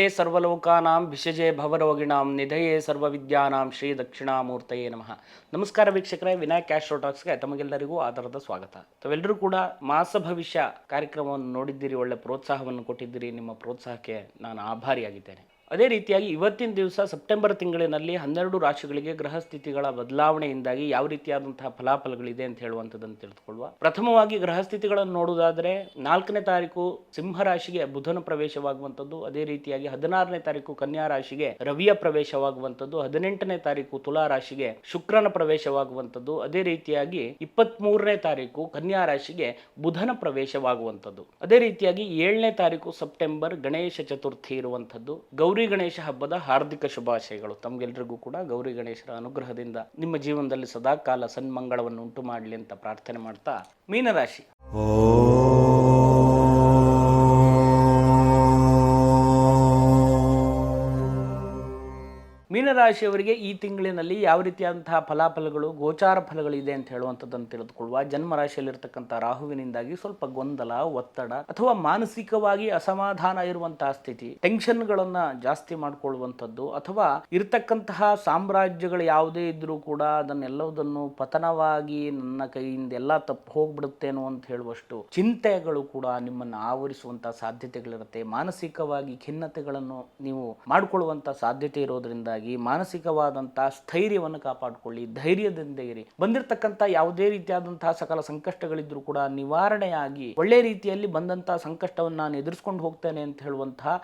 ಗುರವೇ ಸರ್ವಲೋಕಾನಾಂ ವಿಷಜೆ ಭವರೋಗಿಣಾಂ ನಿಧಯೇ ಸರ್ವವಿದ್ಯಾನಾಂ ಶ್ರೀ ದಕ್ಷಿಣಾಮೂರ್ತಯೇ ನಮಃ. ನಮಸ್ಕಾರ ವೀಕ್ಷಕರೇ, ವಿನಾಯಕ್ ಕ್ಯಾಶ್ ಟಾಕ್ಸ್ಗೆ ತಮಗೆಲ್ಲರಿಗೂ ಆಧಾರದ ಸ್ವಾಗತ. ತಾವೆಲ್ಲರೂ ಕೂಡ ಮಾಸ ಭವಿಷ್ಯ ಕಾರ್ಯಕ್ರಮವನ್ನು ನೋಡಿದ್ದೀರಿ, ಒಳ್ಳೆ ಪ್ರೋತ್ಸಾಹವನ್ನು ಕೊಟ್ಟಿದ್ದೀರಿ. ನಿಮ್ಮ ಪ್ರೋತ್ಸಾಹಕ್ಕೆ ನಾನು ಆಭಾರಿಯಾಗಿದ್ದೇನೆ. ಅದೇ ರೀತಿಯಾಗಿ ಇವತ್ತಿನ ದಿವಸ ಸೆಪ್ಟೆಂಬರ್ ತಿಂಗಳಿನಲ್ಲಿ ಹನ್ನೆರಡು ರಾಶಿಗಳಿಗೆ ಗ್ರಹ ಸ್ಥಿತಿಗಳ ಬದಲಾವಣೆಯಿಂದಾಗಿ ಯಾವ ರೀತಿಯಾದಂತಹ ಫಲಾಫಲಗಳಿದೆ ಅಂತ ಹೇಳುವಂಥದ್ದನ್ನು ತಿಳಿದುಕೊಳ್ಳುವ. ಪ್ರಥಮವಾಗಿ ಗ್ರಹ ಸ್ಥಿತಿಗಳನ್ನು ನೋಡುವುದಾದರೆ ನಾಲ್ಕನೇ ತಾರೀಕು ಸಿಂಹ ರಾಶಿಗೆ ಬುಧನ ಪ್ರವೇಶವಾಗುವಂಥದ್ದು. ಅದೇ ರೀತಿಯಾಗಿ ಹದಿನಾರನೇ ತಾರೀಕು ಕನ್ಯಾ ರಾಶಿಗೆ ರವಿಯ ಪ್ರವೇಶವಾಗುವಂಥದ್ದು. ಹದಿನೆಂಟನೇ ತಾರೀಕು ತುಲಾ ರಾಶಿಗೆ ಶುಕ್ರನ ಪ್ರವೇಶವಾಗುವಂಥದ್ದು. ಅದೇ ರೀತಿಯಾಗಿ ಇಪ್ಪತ್ತ್ ಮೂರನೇ ತಾರೀಕು ಕನ್ಯಾ ರಾಶಿಗೆ ಬುಧನ ಪ್ರವೇಶವಾಗುವಂಥದ್ದು. ಅದೇ ರೀತಿಯಾಗಿ ಏಳನೇ ತಾರೀಕು ಸೆಪ್ಟೆಂಬರ್ ಗಣೇಶ ಚತುರ್ಥಿ ಇರುವಂಥದ್ದು. ಗೌರಿ ಗಣೇಶ ಹಬ್ಬದ ಹಾರ್ದಿಕ ಶುಭಾಶಯಗಳು. ತಮಗೆಲ್ಲರಿಗೂ ಕೂಡ ಗೌರಿ ಗಣೇಶರ ಅನುಗ್ರಹದಿಂದ ನಿಮ್ಮ ಜೀವನದಲ್ಲಿ ಸದಾಕಾಲ ಸನ್ಮಂಗಳವನ್ನು ಉಂಟು ಮಾಡಲಿ ಅಂತ ಪ್ರಾರ್ಥನೆ ಮಾಡ್ತಾ ಮೀನರಾಶಿ. ಮೀನರಾಶಿಯವರಿಗೆ ಈ ತಿಂಗಳಿನಲ್ಲಿ ಯಾವ ರೀತಿಯಾದಂತಹ ಫಲಾಫಲಗಳು, ಗೋಚಾರ ಫಲಗಳಿದೆ ಅಂತ ಹೇಳುವಂಥದ್ದನ್ನು ತಿಳಿದುಕೊಳ್ಳುವ ಜನ್ಮ ರಾಶಿಯಲ್ಲಿರ್ತಕ್ಕಂಥ ರಾಹುವಿನಿಂದಾಗಿ ಸ್ವಲ್ಪ ಗೊಂದಲ, ಒತ್ತಡ ಅಥವಾ ಮಾನಸಿಕವಾಗಿ ಅಸಮಾಧಾನ ಇರುವಂತಹ ಸ್ಥಿತಿ, ಟೆನ್ಷನ್ಗಳನ್ನ ಜಾಸ್ತಿ ಮಾಡಿಕೊಳ್ಳುವಂಥದ್ದು ಅಥವಾ ಇರತಕ್ಕಂತಹ ಸಾಮ್ರಾಜ್ಯಗಳು ಯಾವುದೇ ಇದ್ರೂ ಕೂಡ ಅದನ್ನೆಲ್ಲವುದನ್ನು ಪತನವಾಗಿ ನನ್ನ ಕೈಯಿಂದ ಎಲ್ಲ ತಪ್ಪು ಹೋಗ್ಬಿಡುತ್ತೇನೋ ಅಂತ ಹೇಳುವಷ್ಟು ಚಿಂತೆಗಳು ಕೂಡ ನಿಮ್ಮನ್ನು ಆವರಿಸುವಂತಹ ಸಾಧ್ಯತೆಗಳಿರುತ್ತೆ. ಮಾನಸಿಕವಾಗಿ ಖಿನ್ನತೆಗಳನ್ನು ನೀವು ಮಾಡಿಕೊಳ್ಳುವಂತ ಸಾಧ್ಯತೆ ಇರೋದ್ರಿಂದಾಗಿ ಮಾನಸಿಕವಾದಂತಹ ಸ್ಥೈರ್ಯವನ್ನು ಕಾಪಾಡಿಕೊಳ್ಳಿ, ಧೈರ್ಯದಿಂದ ಇರಿ. ಬಂದಿರತಕ್ಕಂಥ ಯಾವುದೇ ರೀತಿಯಾದಂತಹ ಸಕಲ ಸಂಕಷ್ಟಗಳಿದ್ರೂ ಕೂಡ ನಿವಾರಣೆಯಾಗಿ ಒಳ್ಳೆ ರೀತಿಯಲ್ಲಿ ಬಂದಂತಹ ಸಂಕಷ್ಟವನ್ನು ನಾನು ಎದುರಿಸ್ಕೊಂಡು ಹೋಗ್ತೇನೆ ಅಂತ ಹೇಳುವಂತಹ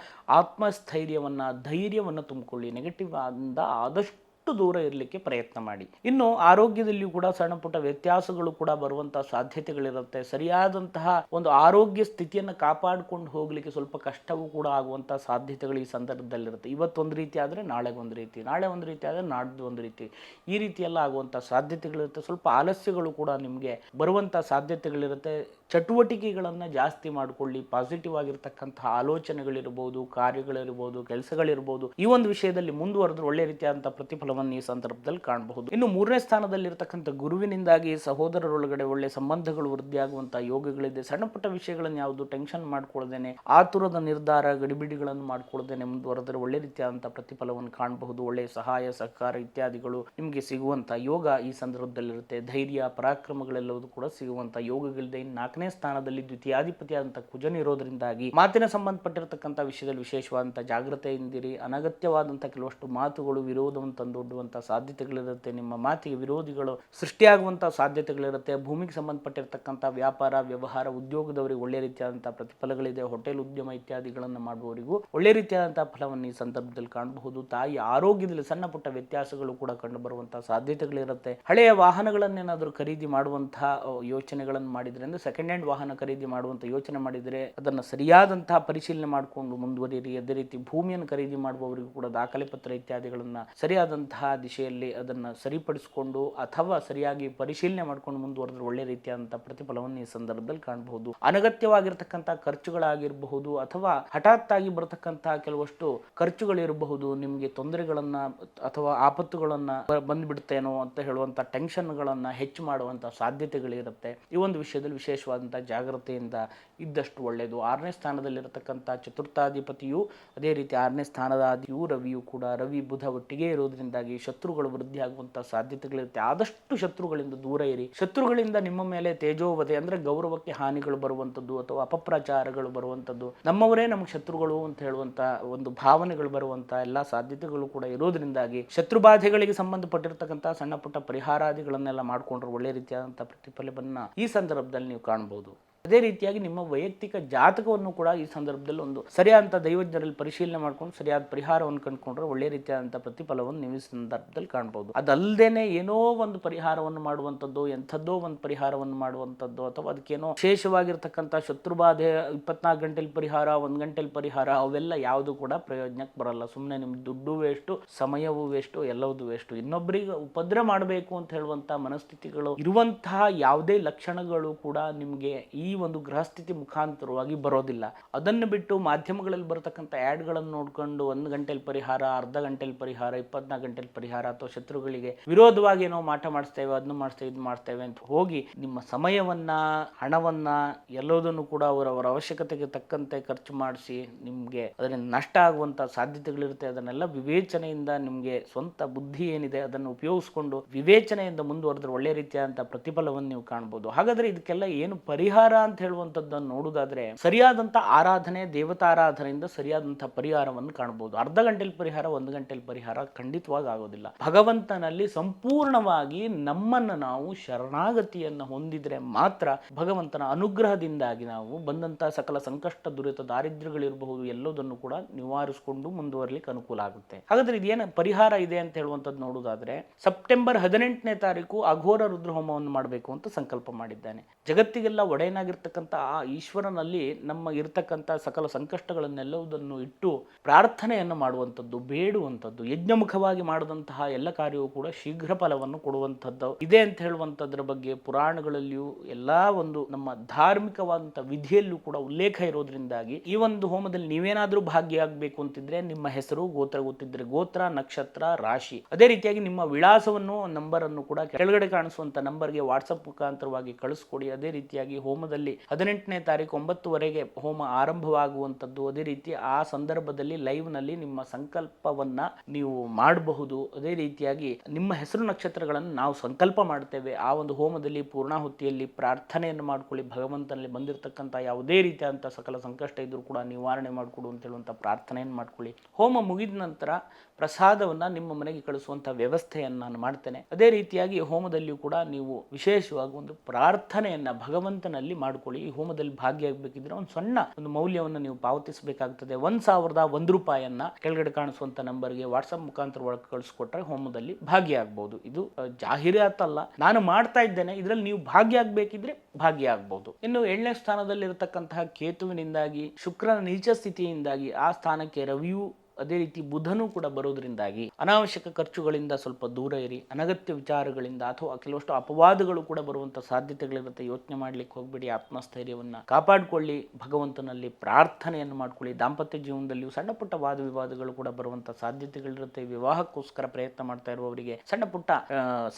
ಆತ್ಮಸ್ಥೈರ್ಯವನ್ನು, ಧೈರ್ಯವನ್ನು ತುಂಬಿಕೊಳ್ಳಿ. ನೆಗೆಟಿವ್ ಆದ ಆದಷ್ಟು ದೂರ ಇರಲಿಕ್ಕೆ ಪ್ರಯತ್ನ ಮಾಡಿ. ಇನ್ನು ಆರೋಗ್ಯದಲ್ಲಿಯೂ ಕೂಡ ಸಣ್ಣ ಪುಟ್ಟ ವ್ಯತ್ಯಾಸಗಳು ಕೂಡ ಬರುವಂತಹ ಸಾಧ್ಯತೆಗಳಿರುತ್ತೆ. ಸರಿಯಾದಂತಹ ಒಂದು ಆರೋಗ್ಯ ಸ್ಥಿತಿಯನ್ನು ಕಾಪಾಡಿಕೊಂಡು ಹೋಗ್ಲಿಕ್ಕೆ ಸ್ವಲ್ಪ ಕಷ್ಟವೂ ಕೂಡ ಆಗುವಂತಹ ಸಾಧ್ಯತೆಗಳು ಈ ಸಂದರ್ಭದಲ್ಲಿರುತ್ತೆ. ಇವತ್ತೊಂದು ರೀತಿ ಆದರೆ ನಾಳೆ ಒಂದು ರೀತಿ, ನಾಳೆ ಒಂದು ರೀತಿ ಆದರೆ ನಾಡ್ದು ಒಂದು ರೀತಿ. ಈ ರೀತಿಯೆಲ್ಲ ಆಗುವಂಥ ಸಾಧ್ಯತೆಗಳಿರುತ್ತೆ. ಸ್ವಲ್ಪ ಆಲಸ್ಯಗಳು ಕೂಡ ನಿಮಗೆ ಬರುವಂಥ ಸಾಧ್ಯತೆಗಳಿರುತ್ತೆ. ಚಟುವಟಿಕೆಗಳನ್ನು ಜಾಸ್ತಿ ಮಾಡಿಕೊಳ್ಳಿ. ಪಾಸಿಟಿವ್ ಆಗಿರ್ತಕ್ಕಂತಹ ಆಲೋಚನೆಗಳಿರ್ಬೋದು, ಕಾರ್ಯಗಳಿರ್ಬೋದು, ಕೆಲಸಗಳಿರ್ಬೋದು ಈ ಒಂದು ವಿಷಯದಲ್ಲಿ ಮುಂದುವರೆದ್ರೆ ಒಳ್ಳೆ ರೀತಿಯಾದಂಥ ಪ್ರತಿಫಲವನ್ನು ಈ ಸಂದರ್ಭದಲ್ಲಿ ಕಾಣಬಹುದು. ಇನ್ನು ಮೂರನೇ ಸ್ಥಾನದಲ್ಲಿರ್ತಕ್ಕಂಥ ಗುರುವಿನಿಂದಾಗಿ ಸಹೋದರರೊಳಗಡೆ ಒಳ್ಳೆ ಸಂಬಂಧಗಳು ವೃದ್ಧಿಯಾಗುವಂಥ ಯೋಗಗಳಿದೆ. ಸಣ್ಣ ಪುಟ್ಟ ವಿಷಯಗಳನ್ನು ಯಾವುದು ಟೆನ್ಷನ್ ಮಾಡ್ಕೊಳ್ಳದೇನೆ, ಆತುರದ ನಿರ್ಧಾರ, ಗಡಿಬಿಡಿಗಳನ್ನು ಮಾಡ್ಕೊಳ್ಳದೇನೆ ಮುಂದುವರೆದರೆ ಒಳ್ಳೆ ರೀತಿಯಾದಂತಹ ಪ್ರತಿಫಲವನ್ನು ಕಾಣಬಹುದು. ಒಳ್ಳೆ ಸಹಾಯ, ಸಹಕಾರ ಇತ್ಯಾದಿಗಳು ನಿಮಗೆ ಸಿಗುವಂತಹ ಯೋಗ ಈ ಸಂದರ್ಭದಲ್ಲಿರುತ್ತೆ. ಧೈರ್ಯ, ಪರಾಕ್ರಮಗಳೆಲ್ಲವೂ ಕೂಡ ಸಿಗುವಂತಹ ಯೋಗಗಳಿದೆ. ನಾಲ್ಕನೇ ಸ್ಥಾನದಲ್ಲಿ ದ್ವಿತೀಯಾಧಿಪತಿಯಾದಂಥ ಕುಜನ ಇರೋದ್ರಿಂದಾಗಿ ಮಾತಿನ ಸಂಬಂಧಪಟ್ಟಿರತಕ್ಕಂಥ ವಿಷಯದಲ್ಲಿ ವಿಶೇಷವಾದಂಥ ಜಾಗೃತೆಯಿಂದಿರಿ ಅನಗತ್ಯವಾದಂತಹ ಕೆಲವಷ್ಟು ಮಾತುಗಳು, ವಿರೋಧವನ್ನು ತಂದೊಡ್ಡುವಂಥ ಸಾಧ್ಯತೆಗಳಿರುತ್ತೆ, ನಿಮ್ಮ ಮಾತಿಗೆ ವಿರೋಧಿಗಳು ಸೃಷ್ಟಿಯಾಗುವಂಥ ಸಾಧ್ಯತೆಗಳಿರುತ್ತೆ, ಭೂಮಿಗೆ ಸಂಬಂಧಪಟ್ಟಿರ್ತಕ್ಕಂಥ ವ್ಯಾಪಾರ, ವ್ಯವಹಾರ, ಉದ್ಯೋಗದವರಿಗೆ ಒಳ್ಳೆ ರೀತಿಯಾದಂಥ ಪ್ರತಿಫಲಗಳಿದೆ, ಹೋಟೆಲ್ ಉದ್ಯಮ ಇತ್ಯಾದಿಗಳನ್ನು ಮಾಡುವವರಿಗೂ ಒಳ್ಳೆ ರೀತಿಯಾದಂಥ ಫಲವನ್ನು ಈ ಸಂದರ್ಭದಲ್ಲಿ ಕಾಣಬಹುದು. ತಾಯಿ ಆರೋಗ್ಯದಲ್ಲಿ ಸಣ್ಣ ಪುಟ್ಟ ವ್ಯತ್ಯಾಸಗಳು ಕೂಡ ಕಂಡು ಬರುವಂತಹ ಸಾಧ್ಯತೆಗಳಿರುತ್ತೆ. ಹಳೆಯ ವಾಹನಗಳನ್ನೇನಾದರೂ ಖರೀದಿ ಮಾಡುವಂತಹ ಯೋಚನೆಗಳನ್ನು ಮಾಡಿದ್ರೆ, ಅಂದರೆ ಸೆಕೆಂಡ್ ಹ್ಯಾಂಡ್ ವಾಹನ ಖರೀದಿ ಮಾಡುವಂತ ಯೋಚನೆ ಮಾಡಿದರೆ ಅದನ್ನು ಸರಿಯಾದಂತಹ ಪರಿಶೀಲನೆ ಮಾಡಿಕೊಂಡು ಮುಂದುವರಿಯಿರಿ. ಅದೇ ರೀತಿ ಭೂಮಿಯನ್ನು ಖರೀದಿ ಮಾಡುವವರಿಗೂ ಕೂಡ ದಾಖಲೆ ಪತ್ರ ಇತ್ಯಾದಿಗಳನ್ನ ಸರಿಯಾದಂತಹ ದಿಶೆಯಲ್ಲಿ ಅದನ್ನು ಸರಿಪಡಿಸಿಕೊಂಡು ಅಥವಾ ಸರಿಯಾಗಿ ಪರಿಶೀಲನೆ ಮಾಡ್ಕೊಂಡು ಮುಂದುವರೆದ್ರೆ ಒಳ್ಳೆ ರೀತಿಯಾದಂಥ ಪ್ರತಿಫಲವನ್ನು ಈ ಸಂದರ್ಭದಲ್ಲಿ ಕಾಣಬಹುದು. ಅನಗತ್ಯವಾಗಿರ್ತಕ್ಕಂಥ ಖರ್ಚುಗಳಾಗಿರಬಹುದು ಅಥವಾ ಹಠಾತ್ ಆಗಿ ಬರತಕ್ಕಂತಹ ಕೆಲವಷ್ಟು ಖರ್ಚುಗಳಿರಬಹುದು. ನಿಮಗೆ ತೊಂದರೆಗಳನ್ನ ಅಥವಾ ಆಪತ್ತುಗಳನ್ನ ಬಂದ್ಬಿಡ್ತೇನೋ ಅಂತ ಹೇಳುವಂತ ಟೆನ್ಷನ್ಗಳನ್ನ ಹೆಚ್ಚು ಮಾಡುವಂತ ಸಾಧ್ಯತೆಗಳಿರುತ್ತೆ. ಈ ಒಂದು ವಿಷಯದಲ್ಲಿ ವಿಶೇಷವಾದಂತಹ ಜಾಗ್ರತೆಯಿಂದ ಇದ್ದಷ್ಟು ಒಳ್ಳೆಯದು. ಆರನೇ ಸ್ಥಾನದಲ್ಲಿರತಕ್ಕಂಥ ಚತುರ್ಥಾಧಿಪತಿಯು, ಅದೇ ರೀತಿ ಆರನೇ ಸ್ಥಾನದ ಆದಿಯು ರವಿಯು ಕೂಡ ರವಿ ಬುಧ ಒಟ್ಟಿಗೆ ಇರೋದ್ರಿಂದಾಗಿ ಶತ್ರುಗಳು ವೃದ್ಧಿಯಾಗುವಂಥ ಸಾಧ್ಯತೆಗಳಿರುತ್ತೆ. ಆದಷ್ಟು ಶತ್ರುಗಳಿಂದ ದೂರ ಇರಿ. ಶತ್ರುಗಳಿಂದ ನಿಮ್ಮ ಮೇಲೆ ತೇಜೋವಧೆ ಅಂದ್ರೆ ಗೌರವಕ್ಕೆ ಹಾನಿಗಳು ಬರುವಂತದ್ದು ಅಥವಾ ಅಪಪ್ರಚಾರಗಳು ಬರುವಂತದ್ದು ನಮ್ಮವರೇ ನಮಗೆ ಶತ್ರುಗಳು ಅಂತ ಹೇಳುವಂಥ ಒಂದು ಭಾವನೆಗಳು ಬರುವಂಥ ಎಲ್ಲಾ ಸಾಧ್ಯತೆಗಳು ಕೂಡ ಇರೋದ್ರಿಂದಾಗಿ ಶತ್ರುಬಾಧೆಗಳಿಗೆ ಸಂಬಂಧಪಟ್ಟಿರ್ತಕ್ಕಂಥ ಸಣ್ಣ ಪುಟ್ಟ ಪರಿಹಾರಾದಿಗಳನ್ನೆಲ್ಲ ಮಾಡಿಕೊಂಡ್ರೆ ಒಳ್ಳೆ ರೀತಿಯಾದಂಥ ಪ್ರತಿಫಲವನ್ನು ಈ ಸಂದರ್ಭದಲ್ಲಿ ನೀವು ಕಾಣಬಹುದು ಅದೇ ರೀತಿಯಾಗಿ ನಿಮ್ಮ ವೈಯಕ್ತಿಕ ಜಾತಕವನ್ನು ಕೂಡ ಈ ಸಂದರ್ಭದಲ್ಲಿ ಒಂದು ಸರಿಯಾದಂಥ ದೈವಜ್ಞರಲ್ಲಿ ಪರಿಶೀಲನೆ ಮಾಡ್ಕೊಂಡು ಸರಿಯಾದ ಪರಿಹಾರವನ್ನು ಕಂಡುಕೊಂಡ್ರೆ ಒಳ್ಳೆ ರೀತಿಯಾದಂಥ ಪ್ರತಿಫಲವನ್ನು ನೀವು ಸಂದರ್ಭದಲ್ಲಿ ಕಾಣಬಹುದು ಅದಲ್ಲದೇನೆ ಏನೋ ಒಂದು ಪರಿಹಾರವನ್ನು ಮಾಡುವಂಥದ್ದು, ಎಂಥದ್ದೋ ಒಂದು ಪರಿಹಾರವನ್ನು ಮಾಡುವಂಥದ್ದು, ಅಥವಾ ಅದಕ್ಕೇನೋ ವಿಶೇಷವಾಗಿರ್ತಕ್ಕಂಥ ಶತ್ರುಬಾಧೆ, ಇಪ್ಪತ್ನಾಲ್ಕು ಗಂಟೆಲಿ ಪರಿಹಾರ, ಒಂದು ಗಂಟೆಲಿ ಪರಿಹಾರ, ಅವೆಲ್ಲ ಯಾವುದು ಕೂಡ ಪ್ರಯೋಜನಕ್ಕೆ ಬರಲ್ಲ. ಸುಮ್ಮನೆ ನಿಮ್ಮ ದುಡ್ಡು ವೇಸ್ಟು, ಸಮಯವೂ ವೇಸ್ಟು, ಎಲ್ಲವೂ ವೇಸ್ಟು. ಇನ್ನೊಬ್ಬರಿಗೆ ಉಪದ್ರ ಮಾಡಬೇಕು ಅಂತ ಹೇಳುವಂಥ ಮನಸ್ಥಿತಿಗಳು ಇರುವಂತಹ ಯಾವುದೇ ಲಕ್ಷಣಗಳು ಕೂಡ ನಿಮಗೆ ಈ ಒಂದು ಗೃಹಸ್ಥಿತಿ ಮುಖಾಂತರವಾಗಿ ಬರೋದಿಲ್ಲ. ಅದನ್ನು ಬಿಟ್ಟು ಮಾಧ್ಯಮಗಳಲ್ಲಿ ಬರತಕ್ಕಂಥ ಆ್ಯಡ್ಗಳನ್ನು ನೋಡ್ಕೊಂಡು ಒಂದು ಗಂಟೆಲಿ ಪರಿಹಾರ, ಅರ್ಧ ಗಂಟೆಲಿ ಪರಿಹಾರ, ಇಪ್ಪತ್ನಾಲ್ಕು ಗಂಟೆಲಿ ಪರಿಹಾರ ಅಥವಾ ಶತ್ರುಗಳಿಗೆ ವಿರೋಧವಾಗಿ ಏನೋ ಮಾಟ ಮಾಡಿಸ್ತೇವೆ ಅದನ್ನು ಮಾಡಿಸ್ತೇವೆ ಇದು ಮಾಡ್ತೇವೆ ಅಂತ ಹೋಗಿ ನಿಮ್ಮ ಸಮಯವನ್ನ, ಹಣವನ್ನ ಎಲ್ಲೋದನ್ನು ಕೂಡ ಅವರವರ ಅವಶ್ಯಕತೆಗೆ ತಕ್ಕಂತೆ ಖರ್ಚು ಮಾಡಿಸಿ ನಿಮಗೆ ಅದರಿಂದ ನಷ್ಟ ಆಗುವಂಥ ಸಾಧ್ಯತೆಗಳಿರುತ್ತೆ. ಅದನ್ನೆಲ್ಲ ವಿವೇಚನೆಯಿಂದ ನಿಮಗೆ ಸ್ವಂತ ಬುದ್ಧಿ ಏನಿದೆ ಅದನ್ನು ಉಪಯೋಗಿಸ್ಕೊಂಡು ವಿವೇಚನೆಯಿಂದ ಮುಂದುವರೆದ್ರೆ ಒಳ್ಳೆಯ ರೀತಿಯಾದಂಥ ಪ್ರತಿಫಲವನ್ನು ನೀವು ಕಾಣ್ಬೋದು. ಹಾಗಾದ್ರೆ ಇದಕ್ಕೆಲ್ಲ ಏನು ಪರಿಹಾರ ಅಂತ ಹೇಳುವಂಥದ್ದನ್ನು ನೋಡೋದಾದರೆ ಸರಿಯಾದಂಥ ಆರಾಧನೆ, ದೇವತಾರಾಧನೆಯಿಂದ ಸರಿಯಾದಂಥ ಪರಿಹಾರವನ್ನು ಕಾಣಬಹುದು. ಅರ್ಧ ಗಂಟೆಲಿ ಪರಿಹಾರ, ಒಂದು ಗಂಟೆಲಿ ಪರಿಹಾರ ಖಂಡಿತವಾಗಿ ಆಗೋದಿಲ್ಲ. ಭಗವಂತನಲ್ಲಿ ಸಂಪೂರ್ಣವಾಗಿ ನಮ್ಮನ್ನು ನಾವು ಶರಣಾಗತಿಯನ್ನು ಹೊಂದಿದ್ರೆ ಮಾತ್ರ ಭಗವಂತನ ಅನುಗ್ರಹದಿಂದಾಗಿ ನಾವು ಬಂದಂಥ ಸಕಲ ಸಂಕಷ್ಟ, ದುರಿತ, ದಾರಿದ್ರ್ಯಗಳಿರಬಹುದು ಎಲ್ಲದನ್ನು ಕೂಡ ನಿವಾರಿಸಿಕೊಂಡು ಮುಂದುವರಲಿಕ್ಕೆ ಅನುಕೂಲ ಆಗುತ್ತೆ. ಹಾಗಾದ್ರೆ ಇದೇನು ಪರಿಹಾರ ಇದೆ ಅಂತ ಹೇಳುವಂಥದ್ದು ನೋಡೋದಾದರೆ ಸೆಪ್ಟೆಂಬರ್ ಹದಿನೆಂಟನೇ ತಾರೀಕು ಅಘೋರ ರುದ್ರಹೋಮವನ್ನು ಮಾಡಬೇಕು ಅಂತ ಸಂಕಲ್ಪ ಮಾಡಿದ್ದಾನೆ. ಜಗತ್ತಿಗೆಲ್ಲ ಒಡೆಯನಾಗಿರ್ತಕ್ಕಂಥ ಆ ಈಶ್ವರನಲ್ಲಿ ನಮ್ಮ ಇರತಕ್ಕಂಥ ಸಕಲ ಸಂಕಷ್ಟಗಳನ್ನೆಲ್ಲವುದನ್ನು ಇಟ್ಟು ಪ್ರಾರ್ಥನೆಯನ್ನು ಮಾಡುವಂಥದ್ದು, ಬೇಡುವಂಥದ್ದು, ಯಜ್ಞಮುಖವಾಗಿ ಮಾಡಿದಂತಹ ಎಲ್ಲ ಕಾರ್ಯವೂ ಕೂಡ ಶೀಘ್ರ ಫಲವನ್ನು ಕೊಡುವಂಥದ್ದು. ಇದೆ ಅಂತ ಹೇಳುವಂಥದ್ರ ಬಗ್ಗೆ ಪುರಾಣಗಳಲ್ಲಿಯೂ ಎಲ್ಲಾ ಒಂದು ನಮ್ಮ ಧಾರ್ಮಿಕವಾದಂಥ ವಿಧಿಯಲ್ಲೂ ಕೂಡ ಉಲ್ಲೇಖ ಇರೋದ್ರಿಂದಾಗಿ ಈ ಒಂದು ಹೋಮದಲ್ಲಿ ನೀವೇನಾದರೂ ಭಾಗಿಯಾಗಬೇಕು ಅಂತಿದ್ರೆ ನಿಮ್ಮ ಹೆಸರು, ಗೋತ್ರ ಗೊತ್ತಿದ್ರೆ ಗೋತ್ರ, ನಕ್ಷತ್ರ, ರಾಶಿ. ಅದೇ ರೀತಿಯಾಗಿ ನಿಮ್ಮ ವಿಳಾಸವನ್ನು, ನಂಬರನ್ನು ಕೂಡ ಕೆಳಗಡೆ ಕಾಣಿಸುವಂತ ನಂಬರ್ಗೆ ವಾಟ್ಸಪ್ ಮುಖಾಂತರವಾಗಿ ಕಳಿಸ್ಕೊಡಿ. ಅದೇ ರೀತಿಯಾಗಿ ಹೋಮದಲ್ಲಿ ಹದಿನೆಂಟನೇ ತಾರೀಕು ಒಂಬತ್ತುವರೆಗೆ ಹೋಮ ಆರಂಭವಾಗುವಂಥದ್ದು. ಅದೇ ರೀತಿ ಆ ಸಂದರ್ಭದಲ್ಲಿ ಲೈವ್ನಲ್ಲಿ ನಿಮ್ಮ ಸಂಕಲ್ಪವನ್ನ ನೀವು ಮಾಡಬಹುದು. ಅದೇ ರೀತಿಯಾಗಿ ನಿಮ್ಮ ಹೆಸರು ನಕ್ಷತ್ರಗಳನ್ನು ನಾವು ಸಂಕಲ್ಪ ಮಾಡ್ತೇವೆ. ಆ ಒಂದು ಹೋಮದಲ್ಲಿ ಪೂರ್ಣಾಹುತಿಯಲ್ಲಿ ಪ್ರಾರ್ಥನೆಯನ್ನು ಮಾಡ್ಕೊಳ್ಳಿ. ಭಗವಂತನಲ್ಲಿ ಬಂದಿರತಕ್ಕಂಥ ಯಾವುದೇ ರೀತಿಯಾದಂಥ ಸಕಲ ಸಂಕಷ್ಟ ಇದ್ದರೂ ಕೂಡ ನಿವಾರಣೆ ಮಾಡಿಕೊಡು ಅಂತ ಹೇಳುವಂಥ ಪ್ರಾರ್ಥನೆಯನ್ನು ಮಾಡ್ಕೊಳ್ಳಿ. ಹೋಮ ಮುಗಿದ ನಂತರ ಪ್ರಸಾದವನ್ನ ನಿಮ್ಮ ಮನೆಗೆ ಕಳಿಸುವಂಥ ವ್ಯವಸ್ಥೆಯನ್ನು ನಾನು ಮಾಡ್ತೇನೆ. ಅದೇ ರೀತಿಯಾಗಿ ಹೋಮದಲ್ಲಿಯೂ ಕೂಡ ನೀವು ವಿಶೇಷವಾಗಿ ಒಂದು ಪ್ರಾರ್ಥನೆಯನ್ನ ಭಗವಂತನಲ್ಲಿ ಮಾಡ್ಕೊಳ್ಳಿ, ಈ ಹೋಮದಲ್ಲಿ ಭಾಗಿಯಾಗಬೇಕಿದ್ರೆ ಒಂದು ಸಣ್ಣ ಒಂದು ಮೌಲ್ಯವನ್ನು ನೀವು ಪಾವತಿಸಬೇಕಾಗ್ತದೆ. ಒಂದು ಸಾವಿರದ ಒಂದು ರೂಪಾಯಿಯನ್ನ ಕೆಳಗಡೆ ಕಾಣಿಸುವಂತ ನಂಬರ್ಗೆ ವಾಟ್ಸಪ್ ಮುಖಾಂತರ ಒಳಗೆ ಕಳಿಸ್ಕೊಟ್ರೆ ಹೋಮದಲ್ಲಿ ಭಾಗಿಯಾಗಬಹುದು ಇದು ಜಾಹೀರಾತಲ್ಲ. ನಾನು ಮಾಡ್ತಾ ಇದ್ದೇನೆ, ಇದರಲ್ಲಿ ನೀವು ಭಾಗಿಯಾಗಬೇಕಿದ್ರೆ ಭಾಗಿಯಾಗಬಹುದು ಇನ್ನು ಏಳನೇ ಸ್ಥಾನದಲ್ಲಿರತಕ್ಕಂತಹ ಕೇತುವಿನಿಂದಾಗಿ, ಶುಕ್ರನ ನೀಚ ಸ್ಥಿತಿಯಿಂದಾಗಿ ಆ ಸ್ಥಾನಕ್ಕೆ ರವಿಯು ಅದೇ ರೀತಿ ಬುಧನೂ ಕೂಡ ಬರೋದರಿಂದಾಗಿ ಅನಾವಶ್ಯಕ ಖರ್ಚುಗಳಿಂದ ಸ್ವಲ್ಪ ದೂರ ಇರಿ, ಅನಗತ್ಯ ವಿಚಾರಗಳಿಂದ ಅಥವಾ ಕೆಲವಷ್ಟು ಅಪವಾದಗಳು ಕೂಡ ಬರುವಂಥ ಸಾಧ್ಯತೆಗಳಿರುತ್ತೆ. ಯೋಚನೆ ಮಾಡ್ಲಿಕ್ಕೆ ಹೋಗಬೇಡಿ, ಆತ್ಮಸ್ಥೈರ್ಯವನ್ನ ಕಾಪಾಡಿಕೊಳ್ಳಿ, ಭಗವಂತನಲ್ಲಿ ಪ್ರಾರ್ಥನೆಯನ್ನು ಮಾಡ್ಕೊಳ್ಳಿ. ದಾಂಪತ್ಯ ಜೀವನದಲ್ಲಿಯೂ ಸಣ್ಣ ಪುಟ್ಟ ವಾದ ವಿವಾದಗಳು ಕೂಡ ಬರುವಂಥ ಸಾಧ್ಯತೆಗಳಿರುತ್ತೆ. ವಿವಾಹಕ್ಕೋಸ್ಕರ ಪ್ರಯತ್ನ ಮಾಡ್ತಾ ಇರುವವರಿಗೆ ಸಣ್ಣ ಪುಟ್ಟ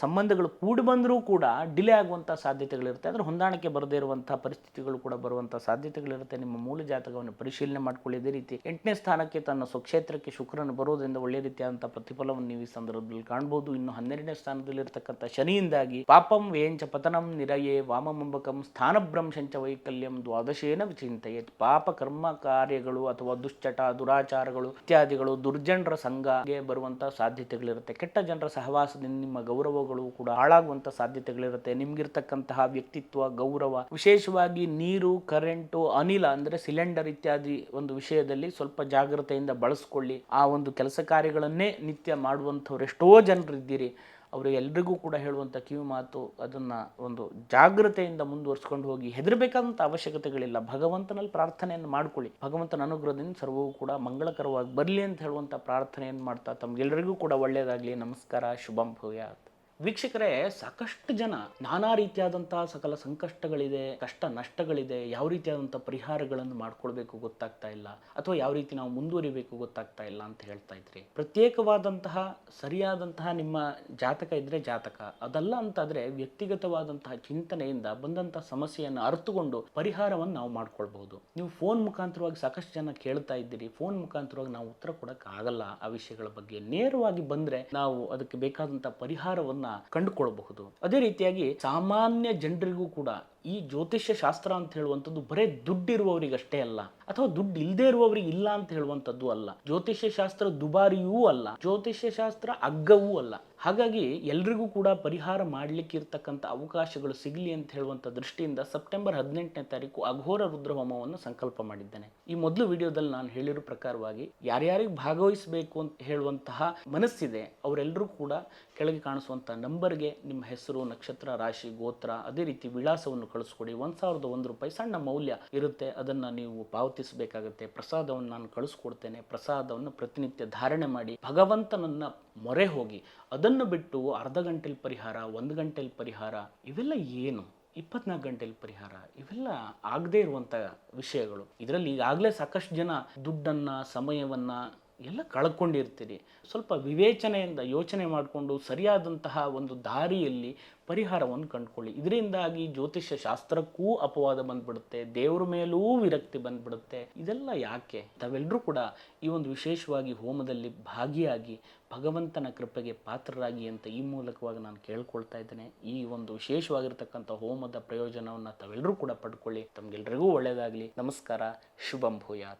ಸಂಬಂಧಗಳು ಕೂಡಿ ಬಂದರೂ ಕೂಡ ಡಿಲೇ ಆಗುವಂಥ ಸಾಧ್ಯತೆಗಳಿರುತ್ತೆ. ಅದರ ಹೊಂದಾಣಿಕೆ ಬರದೇ ಇರುವಂತಹ ಪರಿಸ್ಥಿತಿಗಳು ಕೂಡ ಬರುವಂಥ ಸಾಧ್ಯತೆಗಳಿರುತ್ತೆ. ನಿಮ್ಮ ಮೂಲ ಜಾತಕವನ್ನು ಪರಿಶೀಲನೆ ಮಾಡಿಕೊಳ್ಳಿ. ಇದೇ ರೀತಿ ಎಂಟನೇ ಸ್ಥಾನಕ್ಕೆ ತನ್ನ ಸ್ವಕ್ಷೇತ್ರಕ್ಕೆ ಶುಕ್ರನ ಬರೋದ್ರಿಂದ ಒಳ್ಳೆ ರೀತಿಯಾದಂಥ ಪ್ರತಿಫಲವನ್ನು ನೀವು ಈ ಸಂದರ್ಭದಲ್ಲಿ ಕಾಣಬಹುದು ಇನ್ನು ಹನ್ನೆರಡನೇ ಸ್ಥಾನದಲ್ಲಿ ಇರತಕ್ಕಂಥ ಶನಿಯಿಂದಾಗಿ ಪಾಪಂ ವೇಂಚ ಪತನಂ ನಿರಯೇ ವಾಮಮಂಬಕಂ ಸ್ಥಾನಭ್ರಂಶಂಚ ವೈಕಲ್ಯಂ ದ್ವಾದಶೇನ ವಿಚಿಂತೆಯ ಪಾಪ ಕರ್ಮ ಕಾರ್ಯಗಳು ಅಥವಾ ದುಶ್ಚಟ, ದುರಾಚಾರಗಳು ಇತ್ಯಾದಿಗಳು ದುರ್ಜನರ ಸಂಘಗೆ ಬರುವಂತ ಸಾಧ್ಯತೆಗಳಿರುತ್ತೆ. ಕೆಟ್ಟ ಜನರ ಸಹವಾಸದಿಂದ ನಿಮ್ಮ ಗೌರವಗಳು ಕೂಡ ಹಾಳಾಗುವಂತ ಸಾಧ್ಯತೆಗಳಿರುತ್ತೆ. ನಿಮ್ಗಿರ್ತಕ್ಕಂತಹ ವ್ಯಕ್ತಿತ್ವ, ಗೌರವ, ವಿಶೇಷವಾಗಿ ನೀರು, ಕರೆಂಟು, ಅನಿಲ ಅಂದ್ರೆ ಸಿಲಿಂಡರ್ ಇತ್ಯಾದಿ ಒಂದು ವಿಷಯದಲ್ಲಿ ಸ್ವಲ್ಪ ಜಾಗ್ರತೆಯಿಂದ ಬಳಸ್ಕೊಳ್ಳಿ ಆ ಒಂದು ಕೆಲಸ ಕಾರ್ಯಗಳನ್ನೇ ನಿತ್ಯ ಮಾಡುವಂಥವ್ರು ಎಷ್ಟೋ ಜನರಿದ್ದೀರಿ ಅವರೆಲ್ಲರಿಗೂ ಕೂಡ ಹೇಳುವಂಥ ಕಿವಿ ಮಾತು ಅದನ್ನು ಒಂದು ಜಾಗೃತೆಯಿಂದ ಮುಂದುವರ್ಸ್ಕೊಂಡು ಹೋಗಿ ಹೆದರಬೇಕಾದಂಥ ಅವಶ್ಯಕತೆಗಳಿಲ್ಲ. ಭಗವಂತನಲ್ಲಿ ಪ್ರಾರ್ಥನೆಯನ್ನು ಮಾಡ್ಕೊಳ್ಳಿ. ಭಗವಂತನ ಅನುಗ್ರಹದಿಂದ ಸರ್ವವೂ ಕೂಡ ಮಂಗಳಕರವಾಗಿ ಬರಲಿ ಅಂತ ಹೇಳುವಂಥ ಪ್ರಾರ್ಥನೆಯನ್ನು ಮಾಡ್ತಾ ತಮಗೆಲ್ಲರಿಗೂ ಕೂಡ ಒಳ್ಳೆಯದಾಗಲಿ. ನಮಸ್ಕಾರ. ಶುಭಂ ಭೂಯಾತ್. ವೀಕ್ಷಕರೇ, ಸಾಕಷ್ಟು ಜನ ನಾನಾ ರೀತಿಯಾದಂತಹ ಸಕಲ ಸಂಕಷ್ಟಗಳಿದೆ, ಕಷ್ಟ ನಷ್ಟಗಳಿದೆ, ಯಾವ ರೀತಿಯಾದಂಥ ಪರಿಹಾರಗಳನ್ನು ಮಾಡ್ಕೊಳ್ಬೇಕು ಗೊತ್ತಾಗ್ತಾ ಇಲ್ಲ, ಅಥವಾ ಯಾವ ರೀತಿ ನಾವು ಮುಂದುವರಿಬೇಕು ಗೊತ್ತಾಗ್ತಾ ಇಲ್ಲ ಅಂತ ಹೇಳ್ತಾ ಇದ್ರಿ. ಪ್ರತ್ಯೇಕವಾದಂತಹ, ಸರಿಯಾದಂತಹ ನಿಮ್ಮ ಜಾತಕ ಇದ್ರೆ ಜಾತಕ. ಅದಲ್ಲ ಅಂತಾದ್ರೆ ವ್ಯಕ್ತಿಗತವಾದಂತಹ ಚಿಂತನೆಯಿಂದ ಬಂದಂತಹ ಸಮಸ್ಯೆಯನ್ನು ಅರ್ಥಕೊಂಡು ಪರಿಹಾರವನ್ನು ನಾವು ಮಾಡ್ಕೊಳ್ಬಹುದು. ನೀವು ಫೋನ್ ಮುಖಾಂತರವಾಗಿ ಸಾಕಷ್ಟು ಜನ ಕೇಳ್ತಾ ಇದ್ದೀರಿ, ಫೋನ್ ಮುಖಾಂತರವಾಗಿ ನಾವು ಉತ್ತರ ಕೊಡೋಕ್ಕಾಗಲ್ಲ ಆಗಲ್ಲ ಆ ವಿಷಯಗಳ ಬಗ್ಗೆ. ನೇರವಾಗಿ ಬಂದ್ರೆ ನಾವು ಅದಕ್ಕೆ ಬೇಕಾದಂತಹ ಪರಿಹಾರವನ್ನ ಕಂಡುಕೊಳ್ಬಹುದು ಅದೇ ರೀತಿಯಾಗಿ ಸಾಮಾನ್ಯ ಜನರಿಗೂ ಕೂಡ ಈ ಜ್ಯೋತಿಷ್ಯ ಶಾಸ್ತ್ರ ಅಂತ ಹೇಳುವಂಥದ್ದು ಬರೇ ದುಡ್ಡಿರುವವರಿಗಷ್ಟೇ ಅಲ್ಲ. ಅಥವಾ ದುಡ್ಡು ಇಲ್ಲದೆ ಇರುವವರಿಗೆ ಇಲ್ಲ ಅಂತ ಹೇಳುವಂಥದ್ದು ಅಲ್ಲ. ಜ್ಯೋತಿಷ್ಯ ಶಾಸ್ತ್ರ ದುಬಾರಿಯೂ ಅಲ್ಲ. ಜ್ಯೋತಿಷ್ಯ ಶಾಸ್ತ್ರ ಅಗ್ಗವೂ ಅಲ್ಲ. ಹಾಗಾಗಿ ಎಲ್ರಿಗೂ ಕೂಡ ಪರಿಹಾರ ಮಾಡಲಿಕ್ಕೆ ಇರ್ತಕ್ಕಂಥ ಅವಕಾಶಗಳು ಸಿಗಲಿ ಅಂತ ಹೇಳುವಂಥ ದೃಷ್ಟಿಯಿಂದ ಸೆಪ್ಟೆಂಬರ್ ಹದಿನೆಂಟನೇ ತಾರೀಕು ಅಘೋರ ರುದ್ರಹೋಮವನ್ನು ಸಂಕಲ್ಪ ಮಾಡಿದ್ದೇನೆ. ಈ ಮೊದಲು ವಿಡಿಯೋದಲ್ಲಿ ನಾನು ಹೇಳಿರೋ ಪ್ರಕಾರವಾಗಿ ಯಾರ್ಯಾರಿಗೆ ಭಾಗವಹಿಸಬೇಕು ಅಂತ ಹೇಳುವಂತಹ ಮನಸ್ಸಿದೆ ಅವರೆಲ್ಲರೂ ಕೂಡ ಕೆಳಗೆ ಕಾಣಿಸುವಂಥ ನಂಬರ್ಗೆ ನಿಮ್ಮ ಹೆಸರು, ನಕ್ಷತ್ರ, ರಾಶಿ, ಗೋತ್ರ, ಅದೇ ರೀತಿ ವಿಳಾಸವನ್ನು ಕಳಿಸ್ಕೊಡಿ. ಒಂದು ಸಾವಿರದ ಒಂದು ರೂಪಾಯಿ ಸಣ್ಣ ಮೌಲ್ಯ ಇರುತ್ತೆ. ಅದನ್ನು ನೀವು ಪಾವತಿಸಬೇಕಾಗುತ್ತೆ. ಪ್ರಸಾದವನ್ನು ನಾನು ಕಳಿಸ್ಕೊಡ್ತೇನೆ. ಪ್ರಸಾದವನ್ನು ಪ್ರತಿನಿತ್ಯ ಧಾರಣೆ ಮಾಡಿ ಭಗವಂತನನ್ನ ಮೊರೆ ಹೋಗಿ ಅದನ್ನು ಬಿಟ್ಟು ಅರ್ಧ ಗಂಟೆಲಿ ಪರಿಹಾರ, ಒಂದು ಗಂಟೆಲಿ ಪರಿಹಾರ, ಇವೆಲ್ಲ ಏನು? ಇಪ್ಪತ್ನಾಲ್ಕು ಗಂಟೆಲಿ ಪರಿಹಾರ, ಇವೆಲ್ಲ ಆಗದೇ ಇರುವಂಥ ವಿಷಯಗಳು. ಇದರಲ್ಲಿ ಈಗಾಗಲೇ ಸಾಕಷ್ಟು ಜನ ದುಡ್ಡನ್ನು, ಸಮಯವನ್ನು ಎಲ್ಲ ಕಳ್ಕೊಂಡಿರ್ತೀರಿ. ಸ್ವಲ್ಪ ವಿವೇಚನೆಯಿಂದ ಯೋಚನೆ ಮಾಡಿಕೊಂಡು ಸರಿಯಾದಂತಹ ಒಂದು ದಾರಿಯಲ್ಲಿ ಪರಿಹಾರವನ್ನು ಕಂಡುಕೊಳ್ಳಿ. ಇದರಿಂದಾಗಿ ಜ್ಯೋತಿಷ್ಯ ಶಾಸ್ತ್ರಕ್ಕೂ ಅಪವಾದ ಬಂದ್ಬಿಡುತ್ತೆ. ದೇವ್ರ ಮೇಲೂ ವಿರಕ್ತಿ ಬಂದ್ಬಿಡುತ್ತೆ. ಇದೆಲ್ಲ ಯಾಕೆ? ತಾವೆಲ್ಲರೂ ಕೂಡ ಈ ಒಂದು ವಿಶೇಷವಾಗಿ ಹೋಮದಲ್ಲಿ ಭಾಗಿಯಾಗಿ ಭಗವಂತನ ಕೃಪೆಗೆ ಪಾತ್ರರಾಗಿ ಅಂತ ಈ ಮೂಲಕವಾಗಿ ನಾನು ಕೇಳ್ಕೊಳ್ತಾ ಇದ್ದೇನೆ. ಈ ಒಂದು ವಿಶೇಷವಾಗಿರ್ತಕ್ಕಂಥ ಹೋಮದ ಪ್ರಯೋಜನವನ್ನು ತಾವೆಲ್ಲರೂ ಕೂಡ ಪಡ್ಕೊಳ್ಳಿ. ತಮಗೆಲ್ಲರಿಗೂ ಒಳ್ಳೆಯದಾಗಲಿ ನಮಸ್ಕಾರ. ಶುಭಂ ಭೂಯಾತ್.